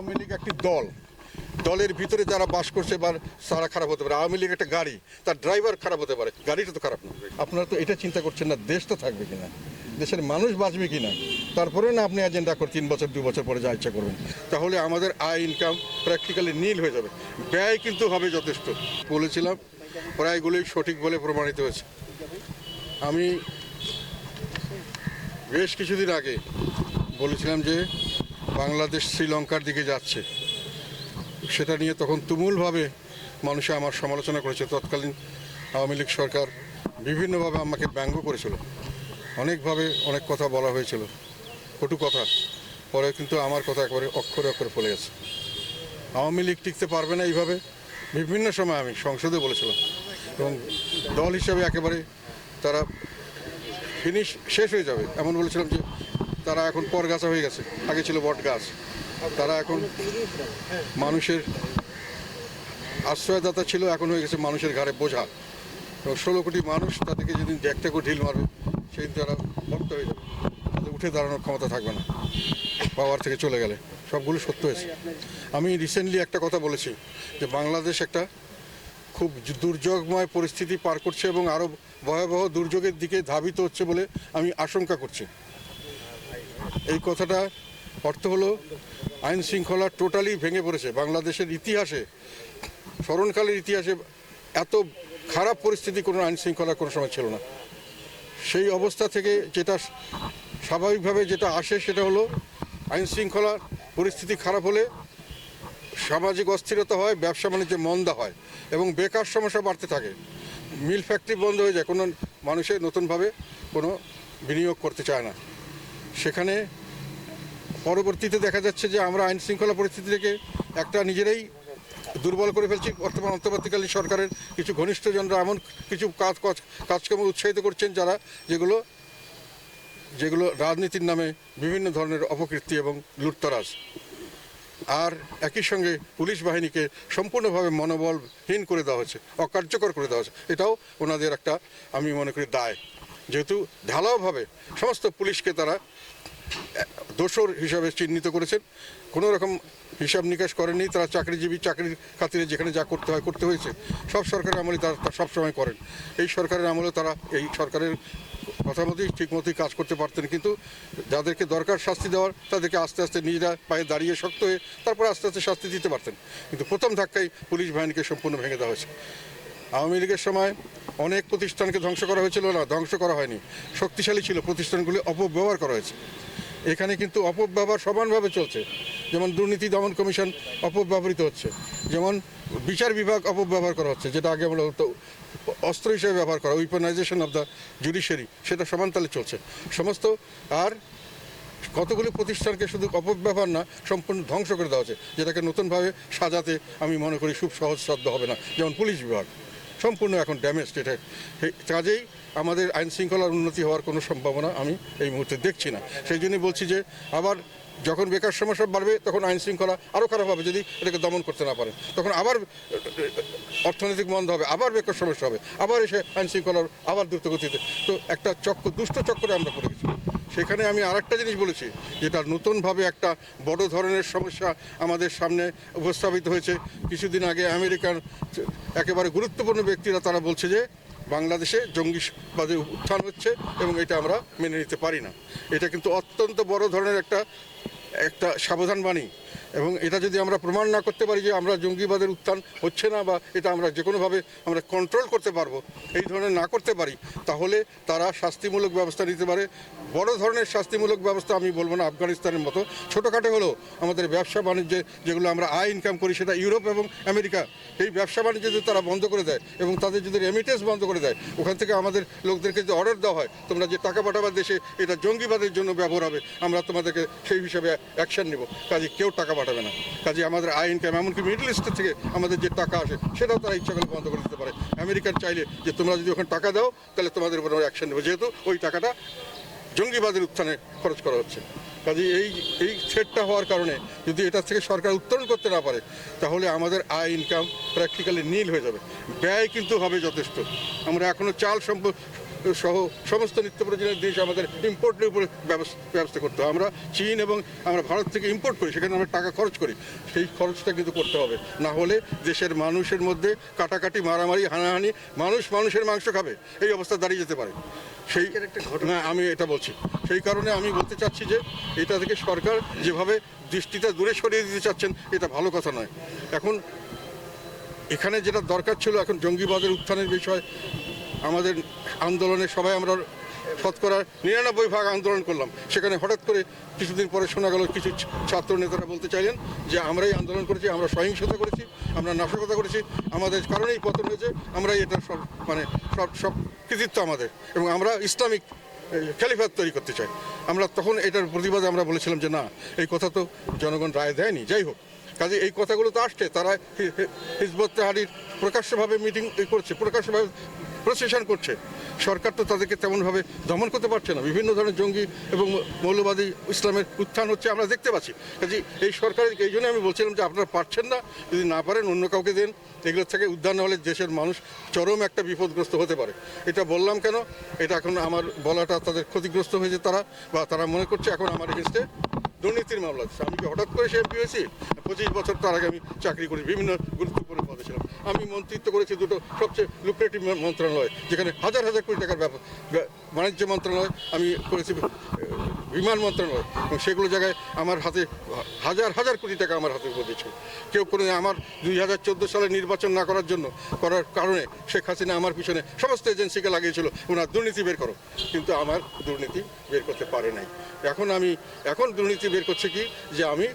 আওয়ামী লীগ একটি দল। দলের ভিতরে যারা বাস করছে বা তারা খারাপ হতে পারে, আওয়ামী লীগ একটা গাড়ি, তার ড্রাইভার খারাপ হতে পারে। গাড়িটা তো খারাপ না। আপনারা তো এটা চিন্তা করছেন না, দেশ তো থাকবে কিনা? দেশের মানুষ বাঁচবে কিনা? তারপরে না আপনি এজেন্ডা করে তিন বছর, দু বছর পরে যা ইচ্ছা করবেন। তাহলে আমাদের আয় ইনকাম প্র্যাকটিক্যালি নীল হয়ে যাবে। ব্যয় কিন্তু হবে যথেষ্ট। বলেছিলাম, প্রায়গুলোই সঠিক বলে প্রমাণিত হয়েছে। আমি বেশ কিছুদিন আগে বলেছিলাম যে বাংলাদেশ শ্রীলঙ্কার দিকে যাচ্ছে, সেটা নিয়ে তখন তুমুলভাবে মানুষে আমার সমালোচনা করেছে। তৎকালীন আওয়ামী লীগ সরকার বিভিন্নভাবে আমাকে ব্যঙ্গ করেছিল। অনেকভাবে অনেক কথা বলা হয়েছিল, কটু কথা। পরে কিন্তু আমার কথা একেবারে অক্ষরে অক্ষরে ফলে গেছে। আওয়ামী লীগ টিকতে পারবে না এইভাবে বিভিন্ন সময় আমি সংসদে বলেছিলাম। এবং দল হিসাবে একেবারে তারা ফিনিশ শেষ হয়ে যাবে। এমন বলেছিলাম যে তারা এখন পরগাছা হয়ে গেছে। আগে ছিল বট গাছ তারা এখন মানুষের আশ্রয়দাতা ছিল, এখন হয়ে গেছে মানুষের ঘাড়ে বোঝা। এবং ষোলো কোটি মানুষ তাদেরকে যেদিন একটা করে ঢিল মারবে সেই তারা ভক্ত হয়ে যাবে। তাদের উঠে দাঁড়ানোর ক্ষমতা থাকবে না। পাওয়ার থেকে চলে গেলে। সবগুলো সত্য হয়েছে। আমি রিসেন্টলি একটা কথা বলেছি যে বাংলাদেশ একটা খুব দুর্যোগময় পরিস্থিতি পার করছে এবং আরও ভয়াবহ দুর্যোগের দিকে ধাবিত হচ্ছে বলে আমি আশঙ্কা করছি। এই কথাটা অর্থ হলো, আইন শৃঙ্খলা টোটালি ভেঙে পড়েছে। বাংলাদেশের ইতিহাসে, স্মরণকালের ইতিহাসে এত খারাপ পরিস্থিতি কোনো আইন শৃঙ্খলা কোনো সময় ছিল না। সেই অবস্থা থেকে যেটা স্বাভাবিকভাবে যেটা আসে সেটা হলো, আইন শৃঙ্খলা পরিস্থিতি খারাপ হলে সামাজিক অস্থিরতা হয়, ব্যবসা বাণিজ্যে মন্দা হয় এবং বেকার সমস্যা বাড়তে থাকে। মিল ফ্যাক্টরি বন্ধ হয়ে যায়, কোনো মানুষের নতুনভাবে কোনো বিনিয়োগ করতে চায় না। সেখানে পরবর্তীতে দেখা যাচ্ছে যে আমরা আইন শৃঙ্খলা পরিস্থিতি থেকে একটা নিজেরাই দুর্বল করে ফেলছি। বর্তমান অন্তর্বর্তীকালীন সরকারের কিছু ঘনিষ্ঠজনরা এমন কিছু কাজ, কাজ- কাজকর্ম উৎসাহিত করছেন যারা যেগুলো যেগুলো রাজনীতির নামে বিভিন্ন ধরনের অপকীর্তি এবং লুটতরাজ। আর একই সঙ্গে পুলিশ বাহিনীকে সম্পূর্ণভাবে মনোবলহীন করে দেওয়া হয়েছে, অকার্যকর করে দেওয়া হয়েছে। এটাও ওনাদের একটা, আমি মনে করি, দায়। যেহেতু ঢালাওভাবে সমস্ত পুলিশকে তারা দোষর হিসাবে চিহ্নিত করেছেন। কোনো রকম হিসাব নিকাশ করেননি। তারা চাকরিজীবী, চাকরির খাতিরে যেখানে যা করতে হয়, করতে হয়েছে। সব সরকারের আমলে তারা সবসময় করেন। এই সরকারের আমলে তারা এই সরকারের কথা মতোই ঠিক মতোই কাজ করতে পারতেন। কিন্তু যাদেরকে দরকার শাস্তি দেওয়ার, তাদেরকে আস্তে আস্তে নিজেরা পায়ে দাঁড়িয়ে শক্ত হয়ে তারপরে আস্তে আস্তে শাস্তি দিতে পারতেন। কিন্তু প্রথম ধাক্কায় পুলিশ বাহিনীকে সম্পূর্ণ ভেঙে দেওয়া হয়েছে। আওয়ামী লীগের সময় অনেক প্রতিষ্ঠানকে ধ্বংস করা হয়েছিল। না, ধ্বংস করা হয়নি। শক্তিশালী ছিল। প্রতিষ্ঠানগুলি অপব্যবহার করা হয়েছে। এখানে কিন্তু অপব্যবহার সমানভাবে চলছে। যেমন দুর্নীতি দমন কমিশন অপব্যবহৃত হচ্ছে। যেমন বিচার বিভাগ অপব্যবহার করা হচ্ছে, যেটা আগে বলা হতো অস্ত্র হিসেবে ব্যবহার করা উইপনাইজেশন অব দ্য জুডিশিয়ারি সেটা সমানতালে চলছে। সমস্ত আর কতগুলি প্রতিষ্ঠানকে শুধু অপব্যবহার না, সম্পূর্ণ ধ্বংস করে দেওয়া হচ্ছে যেটাকে নতুনভাবে সাজাতে আমি মনে করি খুব সহজসাধ্য হবে না। যেমন পুলিশ বিভাগ। সম্পূর্ণ এখন ড্যামেজ এটা কাজেই আমাদের আইন শৃঙ্খলার উন্নতি হওয়ার কোনো সম্ভাবনা আমি এই মুহূর্তে দেখছি না। সেই জন্যই বলছি যে, আবার যখন বেকার সমস্যা বাড়বে, তখন আইন শৃঙ্খলা আরও খারাপ হবে যদি এটাকে দমন করতে না পারেন। তখন আবার অর্থনৈতিক মন্দ হবে, আবার বেকার সমস্যা হবে, আবার এসে আইন শৃঙ্খলার আবার দ্রুতগতিতে, তো একটা চক্র দুষ্ট চক্রে আমরা পড়ে গেছি। সেখানে আমি আরেকটা জিনিস বলেছি, যেটা নতুনভাবে একটা বড় ধরনের সমস্যা আমাদের সামনে উপস্থাপিত হয়েছে। কিছুদিন আগে আমেরিকার একেবারে গুরুত্বপূর্ণ ব্যক্তিরা তারা বলছে যে, বাংলাদেশে জঙ্গিবাদের উত্থান হচ্ছে এবং এটা আমরা মেনে নিতে পারি না। এটা কিন্তু অত্যন্ত বড় ধরনের একটা একটা সাবধান বাণী এবং এটা যদি আমরা প্রমাণ না করতে পারি যে আমরা জঙ্গিবাদের উত্থান হচ্ছে না বা এটা আমরা যে কোনোভাবে আমরা কন্ট্রোল করতে পারব, এই ধরনের না করতে পারি, তাহলে তারা শাস্তিমূলক ব্যবস্থা নিতে পারে। বড় ধরনের শাস্তিমূলক ব্যবস্থা আমি বলব না আফগানিস্তানের মতো। ছোটোখাটো হলেও আমাদের ব্যবসা বাণিজ্যে যেগুলো আমরা আয় ইনকাম করি সেটা ইউরোপ এবং আমেরিকা, এই ব্যবসা বাণিজ্য যদি তারা বন্ধ করে দেয় এবং তাদের যদি রেমিটেন্স বন্ধ করে দেয়, ওখান থেকে আমাদের লোকদেরকে যে অর্ডার দেওয়া হয়, তোমরা যে টাকা পাঠাবার দেশে এটা জঙ্গিবাদের জন্য ব্যবহার হবে, আমরা তোমাদেরকে সেই হিসাবে অ্যাকশন নেব। কাজে কেউ টাকা পাঠাবে না। কাজে আমাদের আয় ইনকাম এমনকি মিডল ইস্টের থেকে আমাদের যে টাকা আসে, সেটাও তারা ইচ্ছা করলে বন্ধ করে দিতে পারে। আমেরিকার চাইলে যে তোমরা যদি ওখানে টাকা দাও, তাহলে তোমাদের উপর অ্যাকশন নেব। যেহেতু ওই টাকাটা জঙ্গিবাদের উত্থানে খরচ করা হচ্ছে। কাজে এই এই থ্রেটটা হওয়ার কারণে যদি এটা থেকে সরকার উত্তরণ করতে না পারে, তাহলে আমাদের আয় ইনকাম প্র্যাকটিক্যালি নীল হয়ে যাবে। ব্যয় কিন্তু হবে যথেষ্ট। আমরা এখনও চাল সম্প সহ সমস্ত নিত্য প্রয়োজনীয় জিনিস আমাদের ইম্পোর্টের উপরে ব্যবস- ব্যবস্থা করতে হবে। আমরা চীন এবং আমরা ভারত থেকে ইম্পোর্ট করি সেখানে আমরা টাকা খরচ করি। সেই খরচটা কিন্তু করতে হবে। না হলে দেশের মানুষের মধ্যে কাটাকাটি মারামারি হানাহানি মানুষ মানুষের মাংস খাবে। এই অবস্থা দাঁড়িয়ে যেতে পারে। সেই একটা ঘটনা। আমি এটা বলছি। সেই কারণে আমি বলতে চাচ্ছি যে এটা থেকে সরকার যেভাবে দৃষ্টিটা দূরে সরিয়ে দিতে চাচ্ছেন এটা ভালো কথা নয়। এখন এখানে যেটা দরকার ছিল এখন জঙ্গিবাদের উত্থানের বিষয় আমাদের আন্দোলনে সবাই আমরা শতকরা নিরানব্বই ভাগ আন্দোলন করলাম। সেখানে হঠাৎ করে কিছুদিন পরে শোনা গেল কিছু ছাত্র নেতারা বলতে চাইলেন যে, আমরাই আন্দোলন করেছি, আমরা সহিংসতা করেছি, আমরা নাশকতা করেছি। আমাদের কারণেই পতন হয়েছে, আমরাই এটা সব মানে সব সব কৃতিত্ব আমাদের এবং আমরা ইসলামিক ক্যালিফাত তৈরি করতে চাই। আমরা তখন এটার প্রতিবাদে আমরা বলেছিলাম যে, না, এই কথা তো জনগণ রায় দেয়নি, যাই হোক। কাজে এই কথাগুলো তো আসছে, তারা হিজবত তাহারির প্রকাশ্যভাবে মিটিং করছে, প্রকাশ্যভাবে প্রসেশন করছে। সরকার তো তাদেরকে তেমনভাবে দমন করতে পারছে না। বিভিন্ন ধরনের জঙ্গি এবং মৌলবাদী ইসলামের উত্থান হচ্ছে আমরা দেখতে পাচ্ছি। কাজে এই সরকারের এই জন্য আমি বলছিলাম যে আপনারা পারছেন না, যদি না পারেন অন্য কাউকে দেন। এগুলোর থেকে উদ্ধার না হলে দেশের মানুষ চরম একটা বিপদগ্রস্ত হতে পারে। এটা বললাম কেন? এটা এখন আমার বলাটা তাদের ক্ষতিগ্রস্ত হয়েছে তারা বা তারা মনে করছে। এখন আমার এগেনস্টে দুর্নীতির মামলা আমি কি হঠাৎ করে সে এমপি হয়েছি পঁচিশ বছর তার আগে আমি চাকরি করি, বিভিন্ন গুরুত্বপূর্ণ পদে ছিলাম। আমি মন্ত্রিত্ব করেছি দুটো সবচেয়ে লুক্রেটিভ মন্ত্রণালয়, যেখানে হাজার হাজার কোটি টাকার ব্যাপার বাণিজ্য মন্ত্রণালয় আমি করেছি। বিমান মন্ত্রণালয়। এবং সেগুলো জায়গায় আমার হাতে, হাজার হাজার কোটি টাকা আমার হাতে উপর দিয়েছিল কেউ কোনো আমার দুই হাজার চোদ্দ সালে নির্বাচন না করার জন্য, করার কারণে শেখ হাসিনা আমার পিছনে সমস্ত এজেন্সিকে লাগিয়েছিল, ওনার দুর্নীতি বের করো। কিন্তু আমার দুর্নীতি বের করতে পারে নাই। এখন আমি, এখন দুর্নীতি বের করছে কি? যে আমি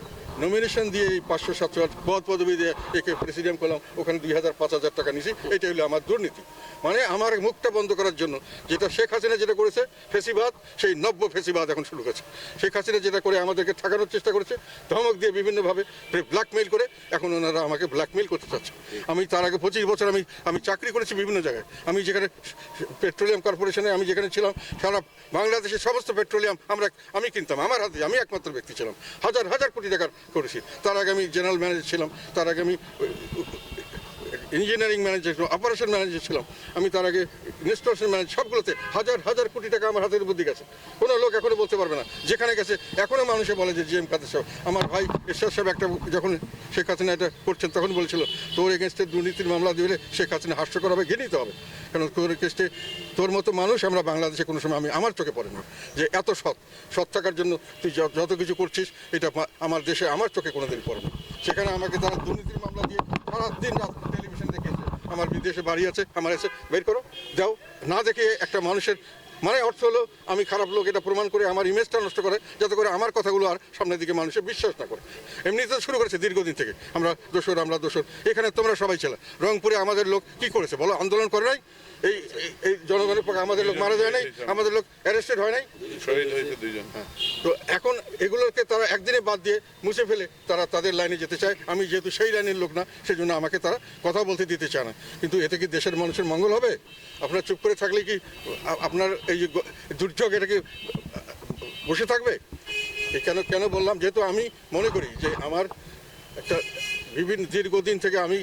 নমিনেশন দিয়ে এই পাঁচশো সাতশো পদ পদবি দিয়ে একে প্রেসিডেন্ট করলাম, ওখানে দুই হাজার পাঁচ হাজার টাকা নিছি এটা হলো আমার দুর্নীতি। মানে আমার মুখটা বন্ধ করার জন্য যেটা শেখ হাসিনা যেটা করেছে, ফেসিবাদ, সেই নব্য ফেসিবাদ এখন শুরু করেছে শেখ হাসিনা যেটা করে আমাদেরকে ঠাকানোর চেষ্টা করেছে, ধমক দিয়ে বিভিন্নভাবে ব্ল্যাকমেইল করে, এখন ওনারা আমাকে ব্ল্যাকমেইল করতে চাচ্ছে। আমি তার আগে পঁচিশ বছর আমি আমি চাকরি করেছি বিভিন্ন জায়গায়। আমি যেখানে পেট্রোলিয়াম কর্পোরেশনে আমি যেখানে ছিলাম, সারা বাংলাদেশের সমস্ত পেট্রোলিয়াম আমরা, আমি কিনতাম, আমার হাতে, আমি একমাত্র ব্যক্তি ছিলাম। হাজার হাজার কোটি টাকার করেছি। তার আগে আমি জেনারেল ম্যানেজার ছিলাম তার আগে আমি ইঞ্জিনিয়ারিং ম্যানেজার ছিলাম অপারেশন ম্যানেজার ছিলাম। আমি তার আগে ইনস্টলেশন ম্যানেজার সবগুলোতে হাজার হাজার কোটি টাকা আমার হাতের বুদ্ধি গেছে। কোনো লোক এখনও বলতে পারবে না। যেখানে গেছে, এখনও মানুষে বলে যে জি এম কাদের সাহেব, আমার ভাই এরশাদ সাহেব একটা যখন শেখ হাসিনা এটা করছেন, তখন বলেছিল, তোর এগেনস্টে দুর্নীতির মামলা দিলে শেখ হাসিনা হাস্যকর হবে ঘিরে নিতে হবে। কারণ তোর এগেনস্টে তোর মতো মানুষ আমরা বাংলাদেশে কোনো সময়, আমি, আমার চোখে পড়ে না। যে এত সৎ সৎ থাকার জন্য তুই যত- কিছু করছিস, এটা আমার দেশে, আমার চোখে কোনোদিন পড়ে না। সেখানে আমাকে তারা দুর্নীতির মামলা দিয়ে সারা দিন রাত টেলিভিশন আমার বিদেশে বাড়ি আছে আমার এসে বের করো। যাও না দেখে একটা মানুষের মানে অর্থ হলো আমি খারাপ লোক এটা প্রমাণ করে আমার ইমেজটা নষ্ট করে যাতে করে আমার কথাগুলো আর সামনের দিকে মানুষের বিশ্বাস না করে। এমনিতে তো শুরু করেছে দীর্ঘদিন থেকে। আমরা দোসর আমরা দোসর। এখানে তোমরা সবাই ছিল। রংপুরে আমাদের লোক কি করেছে বলো? আন্দোলন করে নাই? এই এই- এই জনগণের পক্ষে আমাদের লোক মারা যায় নাই? আমাদের লোক অ্যারেস্টেড হয় নাই? শহীদ হয়েছে দুইজন। তো এখন এগুলোকে তারা একদিনে বাদ দিয়ে মুছে ফেলে তারা তাদের লাইনে যেতে চায়। আমি যেহেতু সেই লাইনের লোক না সেই জন্য আমাকে তারা কথা বলতে দিতে চায় না। কিন্তু এতে কি দেশের মানুষের মঙ্গল হবে? আপনার চুপ করে থাকলে কি আপনার এই যে দুর্যোগ এটা কি বসে থাকবে? কেন কেন বললাম? যেহেতু আমি মনে করি যে আমার একটা বিভিন্ন দীর্ঘদিন থেকে আমি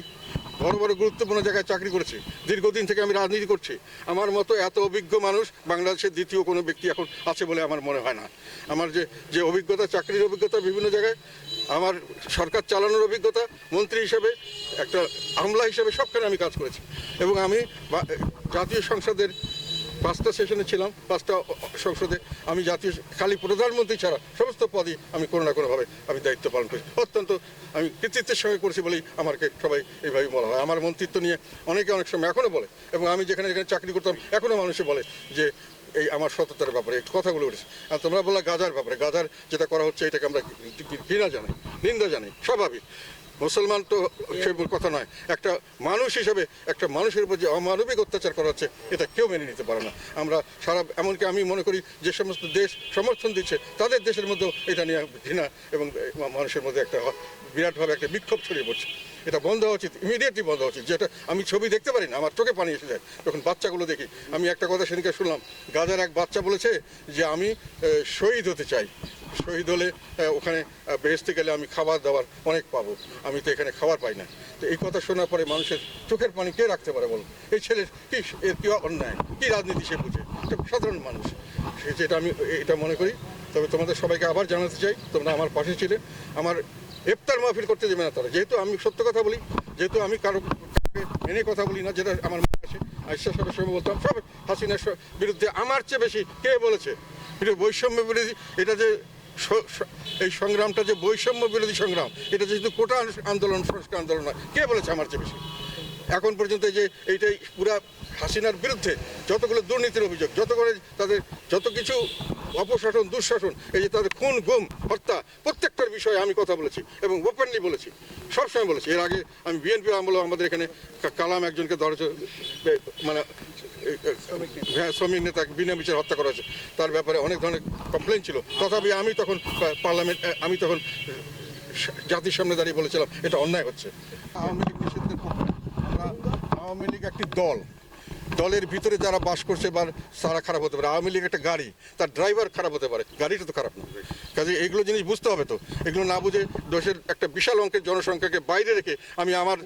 বড় বড় গুরুত্বপূর্ণ জায়গায় চাকরি করেছি। দীর্ঘদিন থেকে আমি রাজনীতি করছি। আমার মতো এত অভিজ্ঞ মানুষ বাংলাদেশের দ্বিতীয় কোনো ব্যক্তি এখন আছে বলে আমার মনে হয় না। আমার যে যে অভিজ্ঞতা, চাকরির অভিজ্ঞতা বিভিন্ন জায়গায়, আমার সরকার চালানোর অভিজ্ঞতা, মন্ত্রী হিসেবে, একটা আমলা হিসেবে সবখানে আমি কাজ করেছি। এবং আমি জাতীয় সংসদের পাঁচটা সেশনে ছিলাম, পাঁচটা সংসদে। আমি জাতীয় খালি প্রধানমন্ত্রী ছাড়া সমস্ত পদই আমি কোনো না কোনোভাবে আমি দায়িত্ব পালন করেছি অত্যন্ত আমি কৃতিত্বের সঙ্গে করেছি বলেই আমাকে সবাই এইভাবে বলা হয়। আমার মন্ত্রিত্ব নিয়ে অনেকে অনেক সময় এখনও বলে, এবং আমি যেখানে যেখানে চাকরি করতাম এখনও মানুষে বলে যে, এই আমার সততার ব্যাপারে এই কথাগুলো উঠেছে। আর তোমরা বলা গাজার ব্যাপারে, গাজার যেটা করা হচ্ছে, এটাকে আমরা ঘৃণা জানাই, নিন্দা জানাই স্বাভাবিক মুসলমান তো সে কথা নয়। একটা মানুষ হিসেবে, একটা মানুষের উপর যে অমানবিক অত্যাচার করা হচ্ছে, এটা কেউ মেনে নিতে পারে না। আমরা সারা, এমনকি আমি মনে করি যে সমস্ত দেশ সমর্থন দিচ্ছে, তাদের দেশের মধ্যেও এটা নিয়ে ঘৃণা এবং মানুষের মধ্যে একটা বিরাটভাবে একটা বিক্ষোভ ছড়িয়ে পড়ছে। এটা বন্ধ হওয়া উচিত ইমিডিয়েটলি বন্ধ হওয়া উচিত। যেটা আমি ছবি দেখতে পারি না, আমার চোখে পানি এসে যায়, যখন বাচ্চাগুলো দেখি। আমি একটা কথা সেদিনকে শুনলাম, গাজার এক বাচ্চা বলেছে যে, আমি শহীদ হতে চাই। শহীদ হলে ওখানে আহ, বেহেস্তে গেলে আমি খাবার দাবার অনেক পাবো। আমি তো এখানে খাবার পাই না। তো এই কথা শোনার পরে মানুষের চোখের পানি কে রাখতে পারে বলো এই ছেলের কি এর কি অন্যায়? কী রাজনীতি সে বুঝে? সাধারণ মানুষ। সে যেটা আমি এটা মনে করি। তবে তোমাদের সবাইকে আবার জানাতে চাই তোমরা আমার পাশে ছিলে। আমার ইফতার মাহফিল করতে দেবে না তারা। যেহেতু আমি সত্য কথা বলি যেহেতু আমি কারও মেনে কথা বলি না যেটা আমার মনে আছে আইসা সাহেবের সময় বলতাম সব হাসিনার বিরুদ্ধে আমার চেয়ে বেশি কে বলেছে? এটা বৈষম্য বিরোধী এটা যে এই সংগ্রামটা যে বৈষম্য বিরোধী সংগ্রাম, এটা যেহেতু কোটা আন্দোলন, সংস্কার আন্দোলন নয়, কে বলেছে আমার চেয়ে বেশি? এখন পর্যন্ত যে এইটাই পুরা হাসিনার বিরুদ্ধে যতগুলো দুর্নীতির অভিযোগ যত করে তাদের যত কিছু অপশাসন, দুঃশাসন, এই যে তাদের খুন, গুম, হত্যা, প্রত্যেকটার বিষয়ে আমি কথা বলেছি এবং ওপেনলি বলেছি, সবসময় বলেছি। এর আগে আমি বিএনপি আমলে আমাদের এখানে কালাম একজনকে ধরেছে মানে হ্যাঁ শ্রমিক নেতা বিনা বিচার হত্যা করা হয়েছে। তার ব্যাপারে অনেক ধরনের কমপ্লেন ছিল। তথাপি আমি তখন পার্লামেন্ট আমি তখন জাতির সামনে দাঁড়িয়ে বলেছিলাম, এটা অন্যায় হচ্ছে। আওয়ামী লীগ আওয়ামী লীগ একটি দল। দলের ভিতরে যারা বাস করছে বা তারা খারাপ হতে পারে, আওয়ামী লীগ একটা গাড়ি, তার ড্রাইভার খারাপ হতে পারে, গাড়িটা তো খারাপ না। কাজে এগুলো জিনিস বুঝতে হবে তো। এগুলো না বুঝে দেশের একটা বিশাল অঙ্কের জনসংখ্যাকে বাইরে রেখে আমি আমার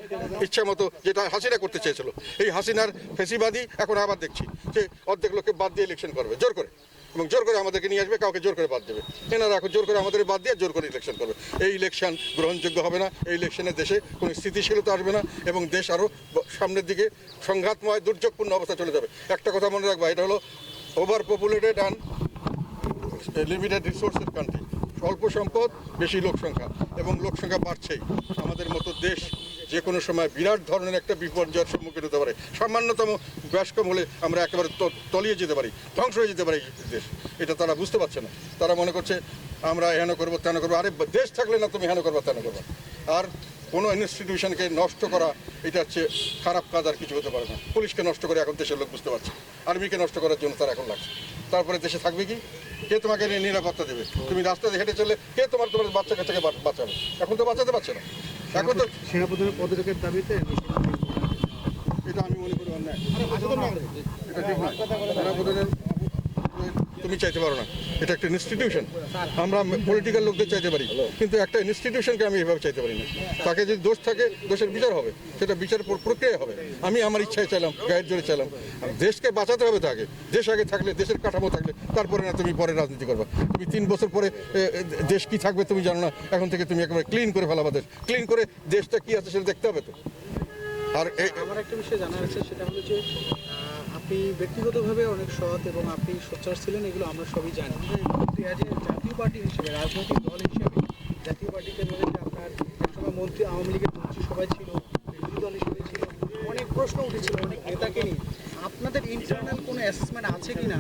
ইচ্ছা মতো যেটা হাসিনা করতে চেয়েছিল, এই হাসিনার ফেসিবাদী এখন আবার দেখছি যে অর্ধেক লোককে বাদ দিয়ে ইলেকশন করবে, জোর করে। এবং জোর করে আমাদেরকে নিয়ে আসবে, কাউকে জোর করে বাদ দেবে। এনারা এখন জোর করে আমাদের বাদ দিয়ে জোর করে ইলেকশন করবে। এই ইলেকশন গ্রহণযোগ্য হবে না, এই ইলেকশনে দেশে কোনো স্থিতিশীলতা আসবে না এবং দেশ আরও সামনের দিকে সংঘাতময়, দুর্যোগপূর্ণ অবস্থা চলে যাবে। একটা কথা মনে রাখবা, এটা হলো ওভার পপুলেটেড অ্যান্ড লিমিটেড রিসোর্সের কান্ট্রি অল্প সম্পদ, বেশি লোক সংখ্যা এবং লোক সংখ্যা বাড়ছেই। আমাদের মতো দেশ যে কোনো সময় বিরাট ধরনের একটা বিপর্যয়ের সম্মুখীন হতে পারে। সামান্যতম ব্যাসকম হলে আমরা একেবারে তলিয়ে যেতে পারি, ধ্বংস হয়ে যেতে পারি দেশ। এটা তারা বুঝতে পারছে না। তারা মনে করছে, আমরা হেন করব, তেন করব। আরে, দেশ থাকলে না তুমি হেন করব, তেন করব। আর কোনো ইনস্টিটিউশনকে নষ্ট করা, এটা হচ্ছে খারাপ কাজ, আর কিছু হতে পারে না। পুলিশকে নষ্ট করে এখন দেশের লোক বুঝতে পারছে। আর্মিকে নষ্ট করার জন্য তারা এখন লাগছে। তারপরে দেশে থাকবে কি? কে তোমাকে নিরাপত্তা দেবে? তুমি রাস্তাতে হেঁটে চললে কে তোমার তোমার বাচ্চা কাচ্চাকে বাঁচাবে? এখন তো বাঁচাতে পারছে না। এখন তো সেনাপ্রধানের পদত্যাগের দাবিতে এটা আমি মনে করি অন্যায়। এটা ঠিক না। সেনাপ্রধানের তুমি চাইতে পারো না। এটা একটা ইনস্টিটিউশন আমরা পলিটিক্যাল লোকদের চাইতে পারি। কিন্তু একটা ইনস্টিটিউশনকে আমি এভাবে চাইতে পারি না। তাকে যদি দোষ থাকে, দোষের বিচার হবে। সেটা বিচার প্র- প্রক্রিয়া হবে। আমি আমার ইচ্ছায় চাইলাম, গায়ের জোরে চাইলাম। দেশকে বাঁচাতে হবে তাকে। দেশ আগে থাকলে, দেশের কাঠামো থাকলে। তারপরে না তুমি পরে রাজনীতি করবে। তুমি তিন বছর পরে দেশ কি থাকবে তুমি জানো না। এখন থেকে তুমি একেবারে ক্লিন করে ফেলাবা দেশ। ক্লিন করে দেশটা কি আছে সেটা দেখতে হবে তো। আর আমার একটা বিষয় জানা আছে, সেটা হলো যে আপনি ব্যক্তিগতভাবে অনেক সৎ এবং আপনি সোচ্চার ছিলেন, এগুলো আমরা সবই জানি। কিন্তু জাতীয় পার্টি হিসেবে, রাজনৈতিক দল হিসেবে, জাতীয় পার্টিতে বলে যে আপনার একসময় মন্ত্রী, আওয়ামী লীগের মন্ত্রী সবাই ছিল, বিরোধী দল হিসেবে ছিল। অনেক প্রশ্ন উঠেছিল অনেক নেতাকে নিয়ে। আপনাদের ইন্টারনাল কোনো অ্যাসেসমেন্ট আছে কি না?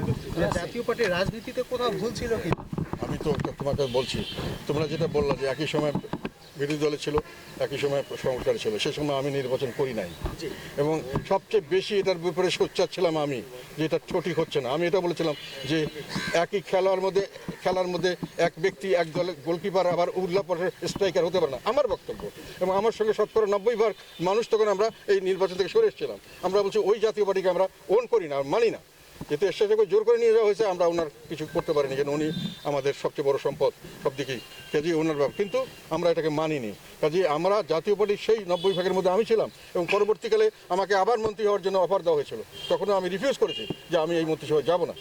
জাতীয় পার্টির রাজনীতিতে কোথাও ভুল ছিল কি? আমি তো তোমাকে বলছি, তোমরা যেটা বললা যে একই সময় বিরোধী দলে ছিল একই সময় সংস্কার ছিল। সে সময় আমি নির্বাচন করি নাই। এবং সবচেয়ে বেশি এটার ব্যাপারে সোচ্চার ছিলাম আমি যে এটা সঠিক হচ্ছে না। আমি এটা বলেছিলাম যে একই খেলার মধ্যে খেলার মধ্যে এক ব্যক্তি এক দলে গোলকিপার আবার উল্লাপরের স্ট্রাইকার হতে পারে না। আমার বক্তব্য। এবং আমার সঙ্গে শতকরা নব্বই ভাগ মানুষ তখন আমরা এই নির্বাচন থেকে সরে এসেছিলাম। আমরা বলছি ওই জাতীয় পার্টিকে আমরা ওন করি না মানি না। যেহেতু এর সাথে জোর করে নিয়ে যাওয়া হয়েছে, আমরা ওনার কিছু করতে পারিনি কেন উনি আমাদের সবচেয়ে বড় সম্পদ সব দিকেই। কাজে ওনার ব্যাপার। কিন্তু আমরা এটাকে মানিনি। কাজে আমরা জাতীয় পার্টির সেই নব্বই ভাগের মধ্যে আমি ছিলাম এবং পরবর্তীকালে আমাকে আবার মন্ত্রী হওয়ার জন্য অফার দেওয়া হয়েছিল। তখনও আমি রিফিউজ করেছি যে আমি এই মন্ত্রিসভায় যাব না।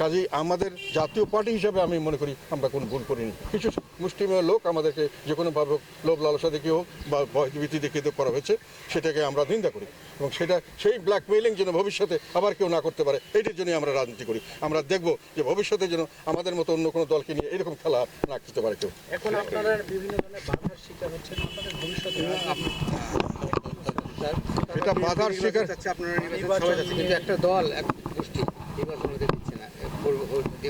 কাজেই আমাদের জাতীয় পার্টি হিসাবে আমি মনে করি আমরা কোনো ভুল করিনি। কিছু মুষ্টিমেয় লোক আমাদেরকে যে কোনোভাবে হোক লোভ লালসা দেখে হোক বা ভয়ভীতি দেখিয়ে তো করা হয়েছে সেটাকে আমরা নিন্দা করি এবং সেটা সেই ব্ল্যাকমেইলিং যেন ভবিষ্যতে আবার কেউ না করতে পারে এইটির জন্যই আমরা রাজনীতি করি। আমরা দেখব যে ভবিষ্যতে যেন আমাদের মতো অন্য কোনো দলকে নিয়ে এরকম খেলা না খেতে পারে কেউ। এখন আপনারা বিভিন্ন ধরনের বাধার শিকার হচ্ছেন আপনাদের ভবিষ্যতে এটা বাধার শিকার কিন্তু একটা দল এক গোষ্ঠী নির্বাচন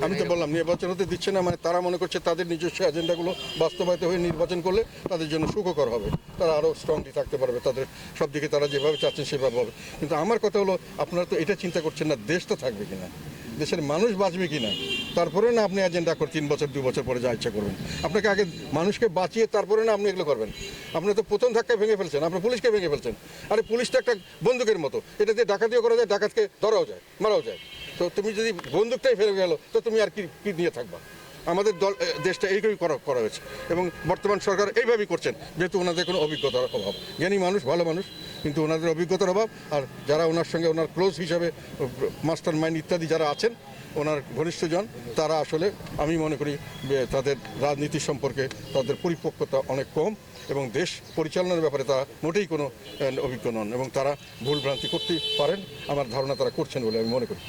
আমি তো বললাম নির্বাচন হতে দিচ্ছে না মানে তারা মনে করছে তাদের নিজস্ব এজেন্ডাগুলো বাস্তবায়িত হয়ে নির্বাচন করলে তাদের জন্য সুখকর হবে। তারা আরও স্ট্রংলি থাকতে পারবে তাদের সব দিকে তারা যেভাবে চাচ্ছেন সেভাবে হবে। কিন্তু আমার কথা হলো আপনারা তো এটা চিন্তা করছেন না দেশ তো থাকবে কিনা? দেশের মানুষ বাঁচবে কি না, তারপরে না আপনি এজেন্ডা করে, তিন বছর, দু বছর পরে যা ইচ্ছা করবেন। আপনাকে আগে মানুষকে বাঁচিয়ে তারপরে না আপনি এগুলো করবেন। আপনি তো প্রথম ধাক্কায় ভেঙে ফেলছেন, আপনি পুলিশকে ভেঙে ফেলছেন। আরে পুলিশটা একটা বন্দুকের মতো, এটা দিয়ে ডাকাতিও করা যায়, ডাকাতকে ধরাও যায়, মারাও যায়। তো তুমি যদি বন্দুকটাই ফেলে গেলো, তো তুমি আর কি, কী নিয়ে থাকবা? আমাদের দল দেশটা এইভাবেই করা করা হয়েছে। এবং বর্তমান সরকার এইভাবেই করছেন, যেহেতু ওনাদের কোনো অভিজ্ঞতার অভাব। জ্ঞানী মানুষ, ভালো মানুষ কিন্তু ওনাদের অভিজ্ঞতার অভাব। আর যারা ওনার সঙ্গে ওনার ক্লোজ হিসাবে মাস্টার মাইন্ড ইত্যাদি যারা আছেন, ওনার ঘনিষ্ঠজন, তারা আসলে আমি মনে করি তাদের রাজনীতি সম্পর্কে তাদের পরিপক্কতা অনেক কম এবং দেশ পরিচালনার ব্যাপারে তারা মোটেই কোনো অভিজ্ঞ নন এবং তারা ভুল ভ্রান্তি করতে পারেন। আমার ধারণা তারা করছেন বলে আমি মনে করি।